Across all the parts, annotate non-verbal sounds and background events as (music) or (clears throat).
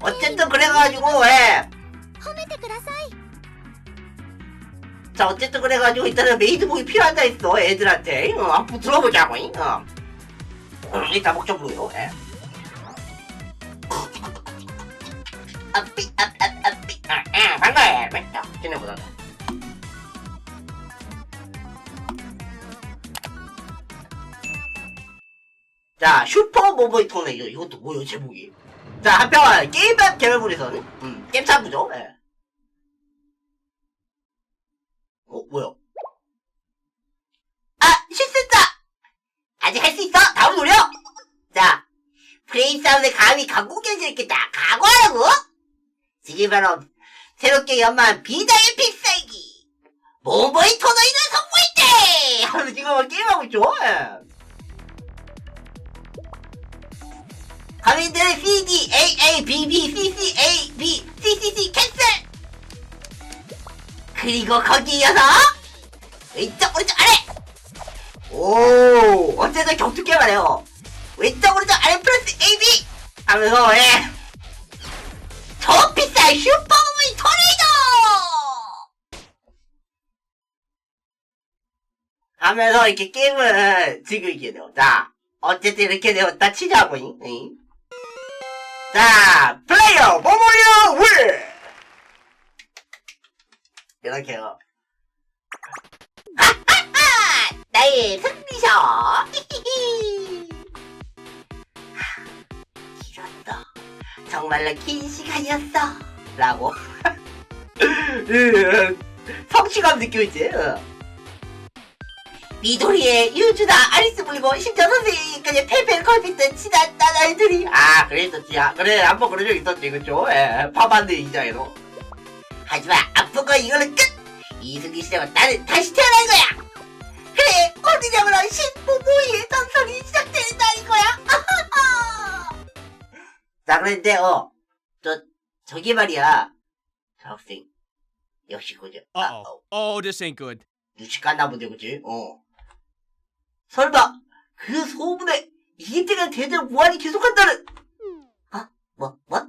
어쨌든 그래가지고 왜? 자 어쨌든 그래가지고 일단은 메이드복이 필요하다 했어 애들한테. 어, 한번 들어보자고 어. 음, 일단 목적으로요 예. 아삐 아, 아, 아삐. 아삐 반가워 아, 맞다 지내보다 자 슈퍼 모바일 토네요 이것도 뭐요 제목이? 자 한편 게임앱 개발부에서는 음, 사부죠 예. 어, 뭐야? 아, 실수했다! 아직 할 수 있어! 다음 노려! 자, 프레임 사운드 감히 갖고 견질겠다. 각오하라고! 지금 바로 새롭게 연마한 비장의 필살기! 모모이 토너이를 선보일때! 하면서 지금 막 게임하고 있죠? 예. 가민들의 CD, A, A, B, B, C, C, A, B, C, C, C, 캔슬! 그리고 거기 이어서 왼쪽 오른쪽 아래! 오 어쨌든 격투게 말해요. 왼쪽 오른쪽 아래 플러스 AB 하면서 예. 저 비싼 슈퍼무비 토네이도! 하면서 이렇게 게임을 즐기게 돼요 자 어쨌든 이렇게 되었다. 치자고 잉? 잉? 자 플레이어 모모리오 울 이렇게요. (laughs) 나의 승리셔! (laughs) 길었다. 정말로 긴 시간이었어. 라고. (laughs) 성취감 느껴있지? 미도리의 유주다 아리스 물고 심지어 선생님까지 페페 컬피트 친한 딸아이들이 아 그랬었지 아, 그래 한 번 그런 적 있었지 그쵸 예, 파반드 이자에도 하지만 건 이걸로 끝! 이승기 씨하고 나는 다시 태어난 거야! 그래! 어디냐면 신부모의 전설이 날인 거야! (laughs) 자, 그런데, 어, 저, 저기 말이야. 저 학생. 역시 그죠. 아, Uh oh. Oh, this ain't good. 깠나 본데, 그지? 어. 설마, 그 소문에 이때가 대대로 무한히 계속한다는, 아, 뭐, 뭐?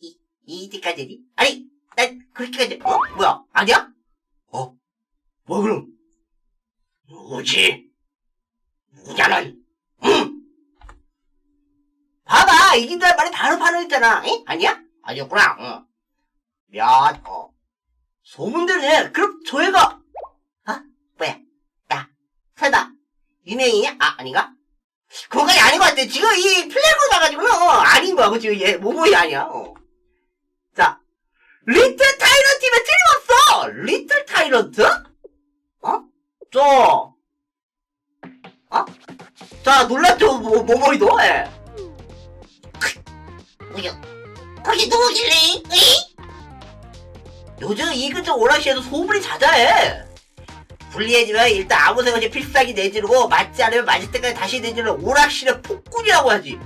이, 이때까지? 아니, 난 그렇게까지, 어? 뭐야? 아니야? 어? 뭐 그럼? 누구지? 누구냐, 넌? 응? 봐봐, 이긴다는 말이 바로 반응했잖아, 응? 아니야? 아니었구나, 응. 미안, 어. 소문대로 그럼 저 애가, 아, 뭐야? 나, 설마, 유명이냐? 아, 아닌가? 그거까지 아닌 것 같아. 지금 이 플래그 나가지고는, 어, 아닌 거야. 그치? 얘, 모모이 아니야. 어. 자, 리틀 타이런트면 틀림없어! 리틀 타이런트? 어? 저, 어? 자, 놀랐죠? 모, 모모이도? 예. 뭐야? 거기 누구길래? 에이? 요즘 이 근처 오락실에서 소문이 자자해. 불리해지면 일단 아무 생각 없이 필살기 내지르고 맞지 않으면 맞을 때까지 다시 내지르는 오락실의 폭군이라고 하지.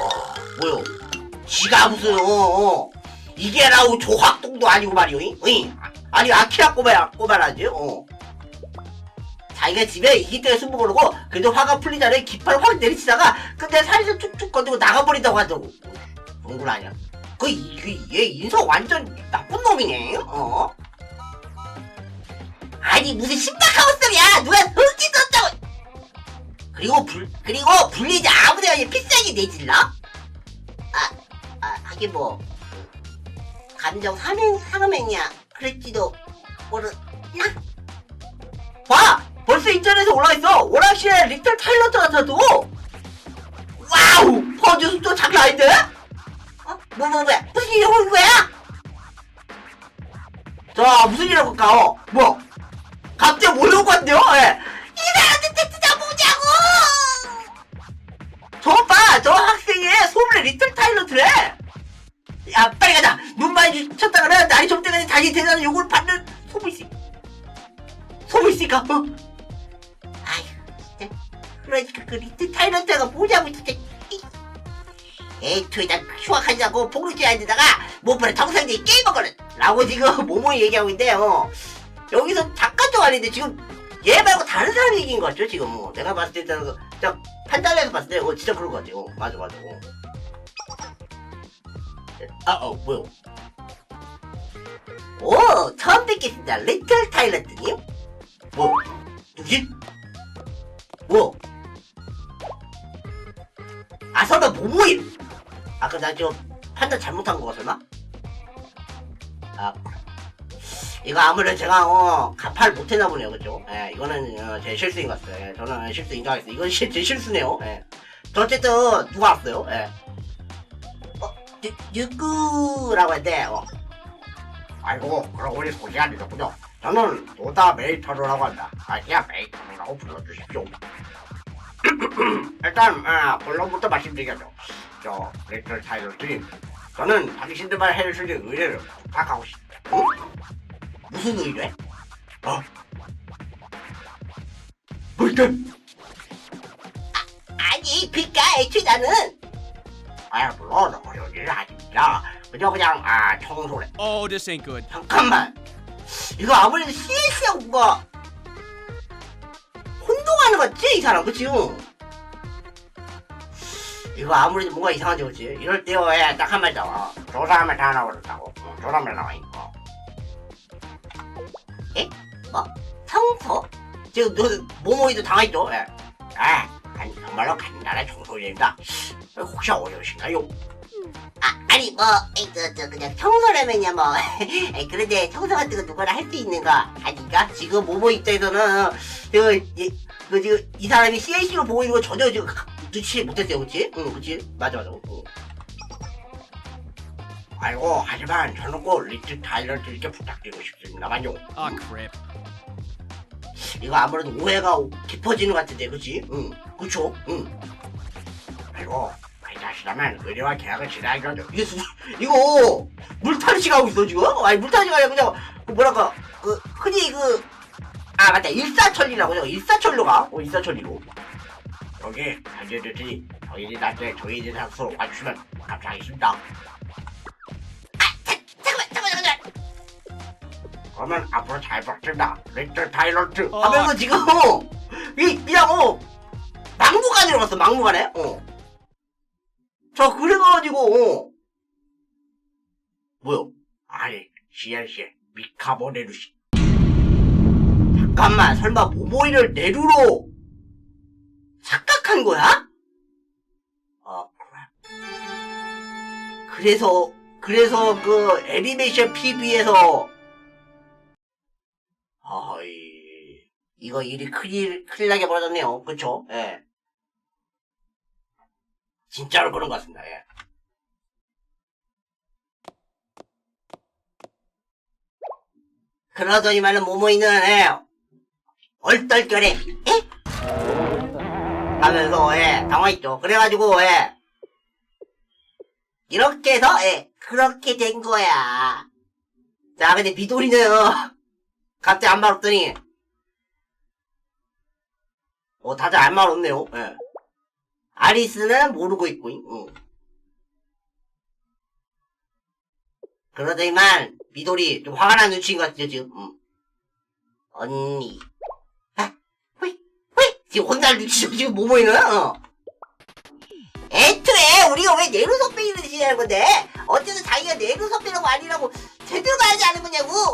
와, 뭐요? 지가 무슨 어, 어. 이게 라고 조학동도 아니고 말이오. 잉? 잉? 아니 아키라 꼬마야 꼬마라지. 어. 자기가 집에 이기 때문에 승부 거르고 그래도 화가 풀리자는 깃발 확 내리치다가 근데 살살 툭툭 건드고 나가버린다고 하더라고. 그런 걸 아냐? 그, 이- 그, 얘 인성 완전 나쁜 놈이네, 어? 아니, 무슨 심각한 소리야! 누가 흙이 썼다고! 그리고 불, 그리고 불리지 아무데나 필살기 내질러? 아, 아, 하긴 뭐, 감정 사면, 상하면이야. 그랬지도, 모르나? 봐! 벌써 인터넷에 올라있어! 오락실에 리틀 타일러트 같아도! 와우! 퍼즐 속도 장난 아닌데? 어? 뭐, 뭐, 뭐야? 무슨 일이 오는 거야? 자, 무슨 일이라고 할까? 어, 뭐? 갑자기 같은데요? 예. 이 사람들 테스트 보자고! 저 봐! 저 학생의 소문의 리틀 타일러트래! 야, 빨리 가자! 눈 많이 쳤다가는 날이 좀 때문에 다시 대단한 요구를 받는 소문 있으 소문 있으니까, 어? 아휴, 진짜. 그러니까 그 리틀 타일러트가 뭐냐고, 진짜. 애초에 난 휴학하자고 복록지 앉다가 못보내 정상적인 게이머거든 라고 지금 (laughs) 모모이 얘기하고 있는데요 여기서 작 가도 아닌데 지금 얘 말고 다른 사람이 얘기인 것 같죠 지금 뭐 내가 봤을 때는 저 판단해서 봤을 때 어, 진짜 그런 것 같아요 어, 맞아 맞아 어. 아, 어, 뭐요? 오, 처음 뵙겠습니다. 리틀 타일런트님? 뭐, 누구지? 뭐? 아, 설마 모모임? 아, 그, 나 지금 판단 잘못한 거 같았나? 아, 이거 아무래도 제가, 어, 가파를 못했나 보네요, 그죠? 예, 이거는, 어, 제 실수인 것 같아요. 예, 저는 실수 인정하겠습니다. 이건 시, 제 실수네요, 예. 저 어쨌든, 누가 왔어요? 예. 어, 누, 누구라고 했는데, 어. 아이고, 그럼 우리 소개 안 되셨군요. 저는 노다 메이터로라고 한다. 아, 그냥 메이터로라고 불러주십시오. (clears throat) 일단, 아, 본론부터 말씀드리겠죠. 저, 리틀 타이러 드림. 저는 당신들만 해줄 수 있는 의뢰를 부탁하고 싶다. 응? 무슨 의뢰? 어? 뭘까? 아니, 그니까, 애초에 나는. 아, 물론, 어려운 일은 아닙니다. 그저 그냥, 아, 청소래. Oh, this ain't good. 잠깐만. 이거 아무래도 CS하고 뭔가 혼동하는 거 같지? 이 사람, 그치? 이거 아무래도 뭔가 이상하지, 그치? 이럴 때, 왜, 딱 한마디 나와. 저 사람을 다. 어, 저 사람을 나와, 이거. 에? 뭐? 청소? 지금, 너, 모모이도 당했죠? 예. 아, 아니, 정말로 간단한 청소일입니다. 혹시 어려우신가요? 아, 아니 뭐, 에이, 저, 저 그냥 청소라면야 뭐. (laughs) 에이, 그런데 청소 같은 거 누구나 할 수 있는 거 아닌가? 지금 모모 입장에서는 그, 이, 그 지금 이 사람이 CLC로 보고 있는 거 전혀 지금 가- 눈치 못했어요, 그치? 응, 그치? 맞아, 맞아. 응. 아이고, 하지만 저는 꼭 리트 타일런트에게 부탁드리고 싶습니다만요. Ah, crap. 이거 아무래도 오해가 깊어지는 것 같은데, 그치? 응, 그쵸? 응. 아이고, 괜찮으시다면 의뢰와 계약을 진행하기로 이게 수, 이거 물타시가 하고 있어 지금? 아니 물타시가 아니라 그냥 그 뭐랄까 그 흔히 그 아 맞다 일사천리라고 요 일사천리로 가? 어 일사천리로 여기 알려드리니 저희들이 나중에 저희들 장소로 와주시면 감사하겠습니다 그러면 앞으로 잘 부탁드립니다 리틀 타일런트 어. 하면서 지금 이 그냥 어 막무가내로 갔어 막무가내 어 저 그래가지고 어. 뭐요? 아니 CLC 미카모 네루시 잠깐만 설마 모모이를 네루로 착각한 거야? 아 그래 그래서 그래서 그 애니메이션 PB에서 이 이거 일이 큰일 큰일 나게 벌어졌네요 그쵸? 예 진짜로 그런 것 같습니다 예. 그러더니만은 모모이는 예, 얼떨결에 에? 하면서 예, 당황했죠. 그래가지고 예, 이렇게 해서 예, 그렇게 된 거야. 자, 근데 비돌이는 어, (laughs) 갑자기 안 말없더니 어, 다들 안 말없네요. 예. 아리스는 모르고 있고, 응. 그러더니만 미돌이 좀 화가 난 눈치인 것 같죠 지금 음. 언니 아 왜? 왜? 지금 혼날 눈치죠 지금 뭐 보이는 어. 애초에 우리가 왜 내루 선배이를 지내는 건데 어쨌든 자기가 내루 선배라고 아니라고 제대로 말하지 않은 거냐고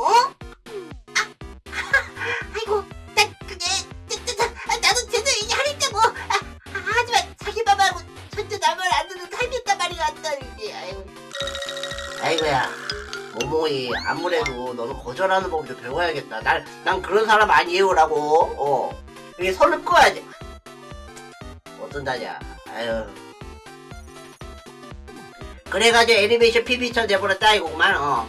거절하는 법을 좀 배워야겠다. 난, 난 그런 사람 아니에요라고. 어. 이게 선을 꺼야지. 어쩐다냐. 아유. 그래가지고 애니메이션 PB처럼 돼버렸다 이거구만. 어.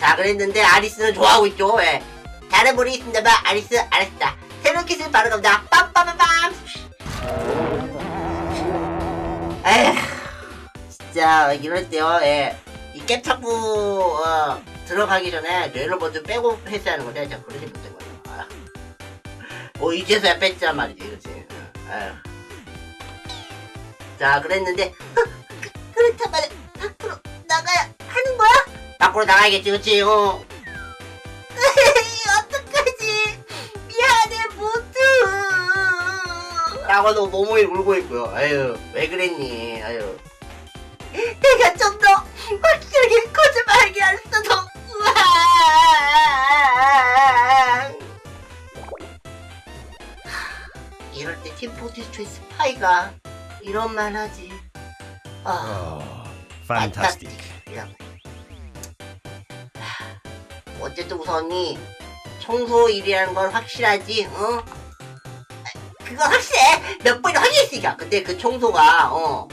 자 그랬는데 아리스는 좋아하고 있죠. 예. 잘해버리겠습니다만 아리스 알았다. 새로운 키스 바로 갑니다. 빰빰빰빰. 에휴. 진짜 이럴 때요, 예. 이 cap창부 어, 들어가기 전에 뇌를 먼저 빼고 했어야 하는 건데 제가 그러지 못한 거예요. 아. 뭐 이제서야 뺐단 말이지, 그렇지? 아유. 자, 그랬는데 어, 그, 그렇다면 밖으로 나가야 하는 거야? 밖으로 나가야겠지, 그렇지? 어. 어떡하지? 미안해, 모두. 라고도 모모이 울고 있고요. 아유, 왜 그랬니? 아유. 내가 좀 더 팀포티스트의 스파이가 이런 말 하지 아 fantastic. 이라고. 하, 어쨌든 우선이 청소 일이라는 건 확실하지, 어? 그거 확실해. 몇 번이나 확인했으니까. 근데 그 청소가, 어,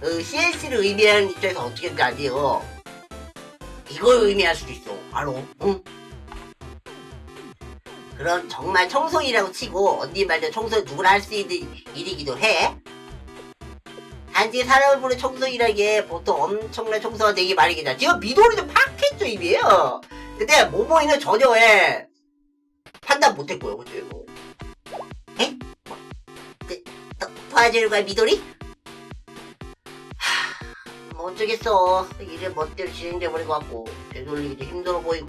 그 CLC를 의미하는 입장에서 어떻게 되지, 어? 이걸 의미할 수도 있어. 바로, 응? 그럼 정말 청소일이라고 치고, 언니 말대로 청소 누구나 할 수 있는 일이기도 해. 단지 사람을 보는 청소일하기에 보통 엄청난 청소가 되기 마련이다. 지금 미도리도 팍했죠, 입이에요. 근데 모모이는 전혀 예, 판단 못했고요, 그죠? 이거. 에? 뭐, 그, 도, 도와주는 거야, 미도리? 하, 뭐 어쩌겠어. 일을 멋대로 진행돼버린 것 같고, 되돌리기도 힘들어 보이고.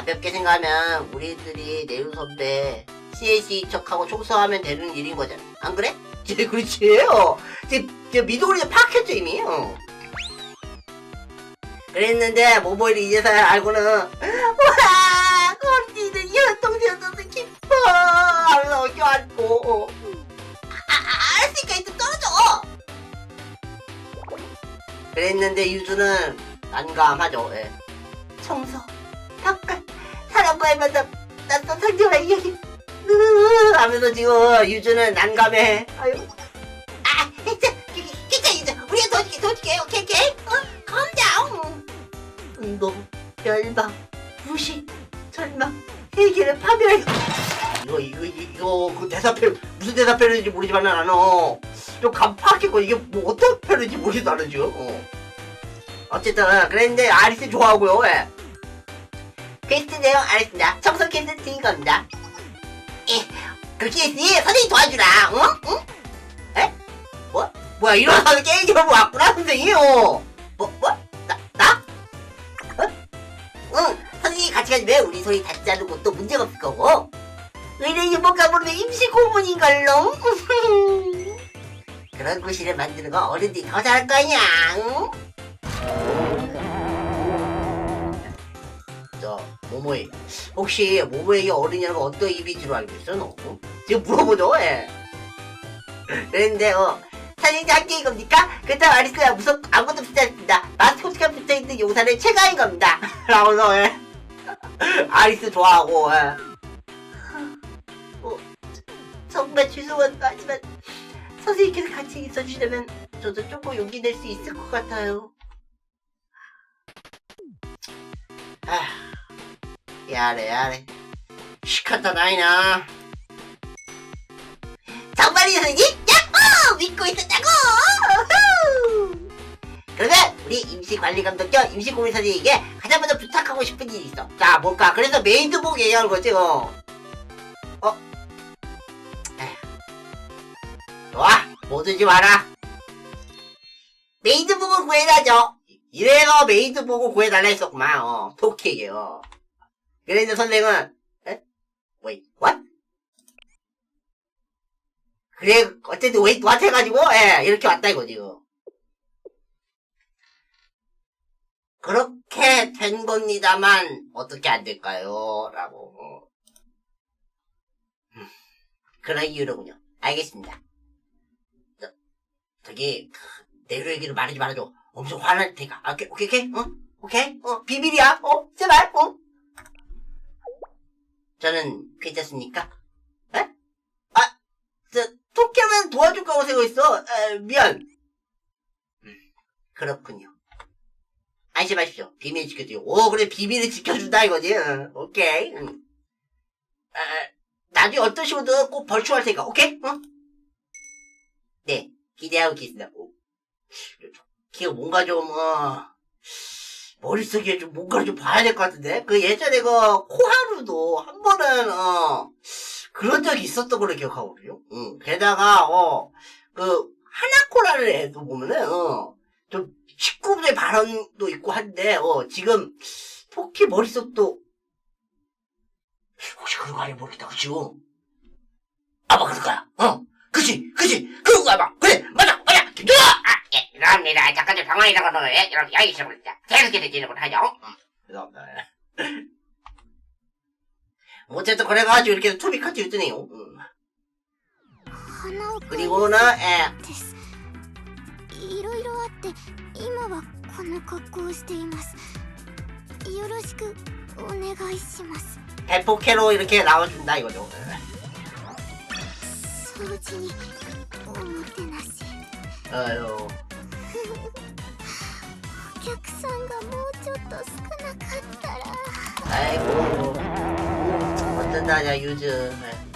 가볍게 생각하면 우리들이 내우 선배 CAC 척하고 청소하면 되는 일인 거잖아. 안 그래? (laughs) 제 그렇지요. 제, 제 미도리도 팍했죠 이미. 어. 그랬는데 모모이를 이제서야 알고는 와 언니는 연동되어서 기뻐 하면서 껴안고 아, 아, 알았으니까 이제 떨어져 그랬는데 유주는 난감하죠 예. 청소 닦아 사람과의 만남 낯선 상대와의 이야기 으으으 하면서 지금 유주는 난감해. 아유. 아 진짜 진짜 유주 우리가 도와줄게 도와줄게 오케이 오케이. 어? down. 운동 열방 무시 절망. 세계를 파멸. 이거 이거 이거 그 대사표 무슨 대사표인지 모르지만 나는 좀 간파하겠고 이게 뭐 어떤 표현인지 모르겠어 나는 지금. 어. 어쨌든 그랬는데 아리스 좋아하고요. 예. 퀘스트 내용 알겠습니다 청소 퀘스트 드린 겁니다 예 그렇게 했으니 선생님 도와주라 응? 응? 에? 뭐? 뭐야 일어나서 게임 좀 왔구나 선생님 어. 뭐? 뭐? 나? 나? 응, 선생님이 같이 가지면 우리 소리 닿지 않는 것도 문제가 없을 거고. 의뢰 유복가 부르면 임시 고문인걸롱. (laughs) 그런 구실을 만드는 거 어른들이 더 잘할 거 아니야. 저 모모이 혹시 모모에게 어른이라는 거 어떤 이미지로 알고 있어 너? 어? 지금 물어보죠. 예. 그런데 어 사진이 함께인 겁니까? 그렇다면 아리스가 무섭 아무것도 붙지 않습니다. 마스코트가 붙어있는 용사는 최강인 겁니다. (laughs) 라고서 예. 아리스 좋아하고 예. 어, 정말 죄송합니다. 하지만 선생님께서 같이 있어주시려면 저도 조금 용기 낼 수 있을 것 같아요. 아, 야래 야래 시카타 나이나 정말이 선생님? 야호! 믿고 있었다고! 우후! 그러면 우리 임시관리감독 겸 임시공리사님에게 가장 먼저 부탁하고 싶은 일이 있어. 자, 뭘까? 그래서 메이드복 얘기하는 거지, 어. 어? 에휴. 좋아, 뭐든지 말아. 메이드복을 구해다죠. 이래서 메이드복을 구해달라 했었구만, 어. 토끼에게, 어. 그래서 선생은, 에? Wait, what? 그래, 어쨌든 웨이트 왓 해가지고, 예, 이렇게 왔다 이거지, 요 그렇게 된 겁니다만, 어떻게 안 될까요? 라고. 음, 그런 이유로군요. 알겠습니다. 저, 저기, 그, 내로 얘기를 말하지 말아줘. 엄청 화날 테니까. 아, 오케이, 오케이, 오케이, 어? 오케이? 어, 비밀이야, 어? 제발, 어? 저는 괜찮습니까? 에? 아, 저, 토끼는 도와줄 거라고 생각했어. 에, 미안. 음, 그렇군요. 안심하십시오. 비밀 지켜줘요. 오, 그래, 비밀을 지켜준다, 이거지. 응, 오케이. 응. 아, 나중에 어떤 식으로든 꼭 벌초할 테니까, 오케이? 응? 네, 기대하고 계신다. 오. 걔가 뭔가 좀, 어, 머릿속에 좀 뭔가를 좀 봐야 될 것 같은데? 그 예전에 그, 코하루도 한 번은, 어, 그런 적이 있었던 걸로 기억하거든요. 응. 게다가, 어, 그, 하나코라를 애도 보면은, 어, 좀, 19분의 발언도 있고 한데, 어, 지금, 토끼 머릿속도, 혹시 그런 거 아니야 모르겠다, 그죠? 아마 그럴 거야, 어? 그치, 그치, 그런 거야, 막. 그래, 맞아, 맞아, 김준아! 아, 예, 죄송합니다. 잠깐 좀 당황해서 그러네. 이렇게 야기식으로 진짜 계속해서 진행을 하죠. 죄송합니다. 예. 어쨌든 그래가지고 이렇게 투비카츠 유즈네요. 음. 花を 그리고는 예. ですいろいろあって今はこの格好をしていますよろしくお願いします 대포캐로 이렇게 나와준다 이거죠. 예. 掃除におもてなし 아유. お客さんがもうちょっと少なかったら 아이고. 어쩐다냐 유즈. 예.